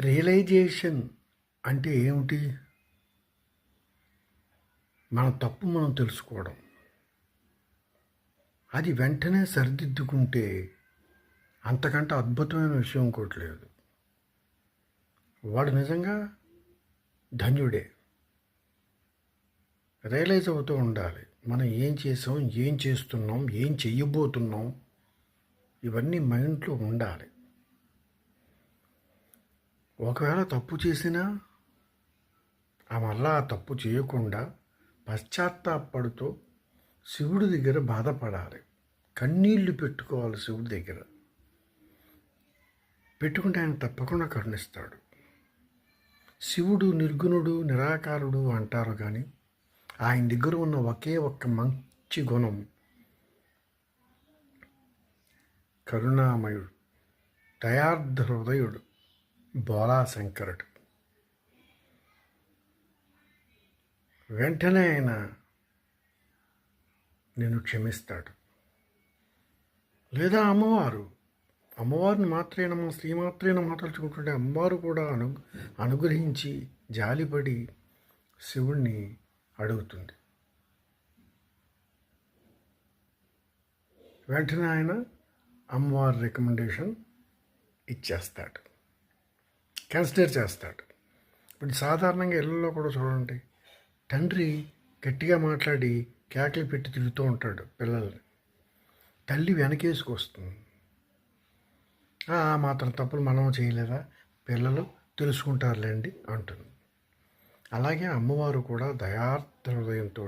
Realisation అంటే ఏమిటి? మన తప్పు మనం తెలుసుకోవడం. అది వెంటనే సరిదిద్దుకుంటే అంతకంటే అద్భుతమైన విషయం ఇంకోటి లేదు. వాడు నిజంగా ధన్యుడే. రియలైజ్ అవుతూ ఉండాలి. మనం ఏం చేసాం ఏం చేస్తున్నాం ఏం చెయ్యబోతున్నాం ఇవన్నీ మైండ్లో ఉండాలి. ఒకవేళ తప్పు చేసినా ఆ మళ్ళా ఆ తప్పు చేయకుండా పశ్చాత్తాపడుతూ శివుడి దగ్గర బాధపడాలి. కన్నీళ్ళు పెట్టుకోవాలి శివుడి దగ్గర. పెట్టుకుంటే ఆయన తప్పకుండా కరుణిస్తాడు. శివుడు నిర్గుణుడు నిరాకారుడు అంటారు కానీ ఆయన దగ్గర ఉన్న ఒకే ఒక్క మంచి గుణం కరుణామయుడు దయార్థ హృదయుడు. బోలాశంకరుడు వెంటనే ఆయన నేను క్షమిస్తాడు. లేదా అమ్మవారు అమ్మవారిని మాత్రేనమ్మా స్త్రీ మాత్రేన మాట్లాడుచుకుంటుంటే అమ్మవారు కూడా అను అనుగ్రహించి జాలిపడి శివుణ్ణి అడుగుతుంది. వెంటనే ఆయన అమ్మవారి రికమెండేషన్ ఇచ్చేస్తాడు. కన్సిడర్ చేస్తాడు. ఇప్పుడు సాధారణంగా ఇళ్ళల్లో కూడా చూడండి తండ్రి గట్టిగా మాట్లాడి కేకలు పెట్టి తిరుగుతూ ఉంటాడు పిల్లల్ని. తల్లి వెనకేసుకొస్తుంది "ఆ, ఆ మాత్రం తప్పులు మనం చేయలేదా? పిల్లలు తెలుసుకుంటారులేండి అంటుంది. అలాగే అమ్మవారు కూడా దయార్థ హృదయంతో